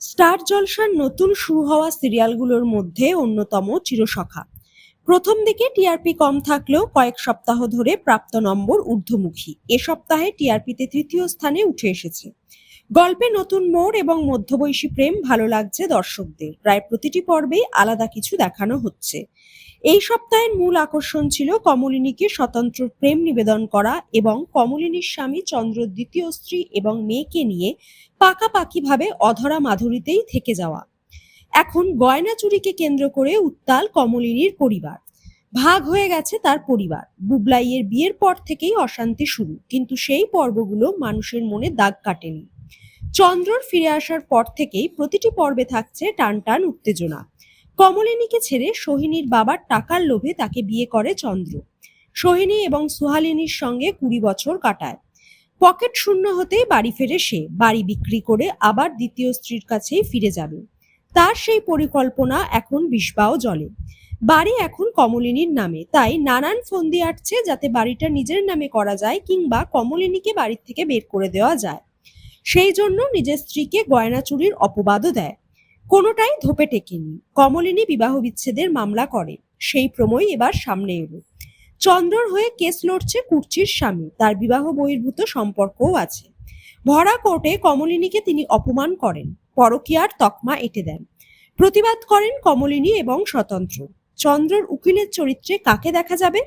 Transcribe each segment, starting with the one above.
Star জলসার নতুন শুরু হওয়া সিরিয়ালগুলোর মধ্যে অন্যতম চিরসখা। প্রথম দিকে টিআরপি কম থাকলেও কয়েক সপ্তাহ ধরে প্রাপ্ত নম্বর ঊর্ধ্বমুখী। এ সপ্তাহে টিআরপিতে তৃতীয় স্থানে উঠে এসেছে। গল্পে নতুন মোড় এবং মধ্যবয়সী প্রেম ভালো লাগছে দর্শকদের। প্রায় প্রতিটি পর্বেই আলাদা কিছু দেখানো হচ্ছে। এই সপ্তাহের মূল আকর্ষণ ছিল কমলিনীকে স্বতন্ত্র প্রেম নিবেদন করা এবং কমলিনীর স্বামী চন্দ্র দ্বিতীয় স্ত্রী এবং মেয়েকে নিয়ে পাকাপাকিভাবে অধরা মাধুরীতেই থেকে যাওয়া। এখন গয়না চুরিকে কেন্দ্র করে উত্তাল কমলিনীর পরিবার। ভাগ হয়ে গেছে তার পরিবার। বুবলাইয়ের বিয়ের পর থেকেই অশান্তি শুরু, কিন্তু সেই পর্বগুলো মানুষের মনে দাগ কাটেনি। চন্দ্রর ফিরে আসার পর থেকেই প্রতিটি পর্বে থাকছে টানটান উত্তেজনা। কমলিনীকে ছেড়ে সোহিনীর বাবার টাকার লোভে তাকে বিয়ে করে চন্দ্র। সোহিনী এবং সুহালিনীর সঙ্গে কুড়ি বছর কাটায়। পকেট শূন্য হতেই বাড়ি ফেরে সে, বাড়ি বিক্রি করে আবার দ্বিতীয় স্ত্রীর কাছেই ফিরে যাবে। তার সেই পরিকল্পনা এখন বিষবাও জলে। বাড়ি এখন কমলিনীর নামে, তাই নানান ফন্দি আটছে যাতে বাড়িটা নিজের নামে করা যায় কিংবা কমলিনীকে বাড়ির থেকে বের করে দেওয়া যায়। সেই জন্য নিজের স্ত্রীকে গয়না চুরির অপবাদও দেয়। কোনোটাই ধোপে টেকেনি। কমলিনী বিবাহ বিচ্ছেদের মামলা করে। সেই প্রমই এবার সামনে এলো। চন্দ্রর হয়ে কেস লড়ছে কুর্চির স্বামী। তার বিবাহ বহির্ভূত সম্পর্কও আছে। ভরা কোর্টে কমলিনীকে তিনি অপমান করেন। পরকীয়ার তকমা এঁটে দেন। প্রতিবাদ করেন কমলিনী এবং স্বতন্ত্র। চন্দ্রর উকিলের চরিত্রে কাকে দেখা যাবে?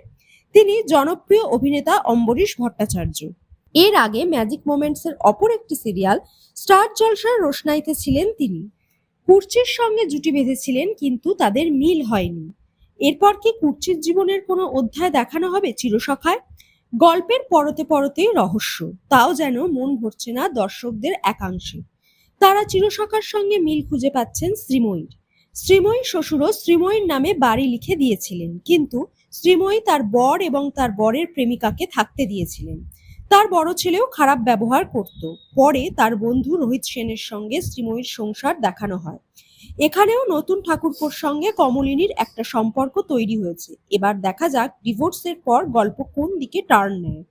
তিনি জনপ্রিয় অভিনেতা অম্বরীশ ভট্টাচার্য। এর আগে ম্যাজিক মোমেন্টসের অপর একটি সিরিয়াল, স্টার জলসার রোশনাইতে ছিলেন তিনি। কুর্চির সঙ্গে জুটি বেঁধেছিলেন, কিন্তু তাদের মিল হয়নি। এরপর কি কুর্চির জীবনের কোনো অধ্যায় দেখানো হবে চিরসখায়? গল্পের পরতে পরতেই রহস্য, তাও যেন মন ভরছে না দর্শকদের একাংশে। তারা চিরসখার সঙ্গে মিল খুঁজে পাচ্ছেন শ্রীময়ীর শ্রীময়ী শ্বশুরও শ্রীময়ীর নামে বাড়ি লিখে দিয়েছিলেন, কিন্তু শ্রীময়ী তার বর এবং তার বরের প্রেমিকাকে থাকতে দিয়েছিলেন। তার বড় ছেলেও খারাপ ব্যবহার করত। পরে তার বন্ধু রোহিত সেনের সঙ্গে শ্রীময়ীর সংসার দেখানো হয়। এখানেও নতুন ঠাকুরপোর সঙ্গে কমলিনীর একটা সম্পর্ক তৈরি হয়েছে। এবার দেখা যাক ডিভোর্সের পর গল্প কোন দিকে টার্ন নেয়।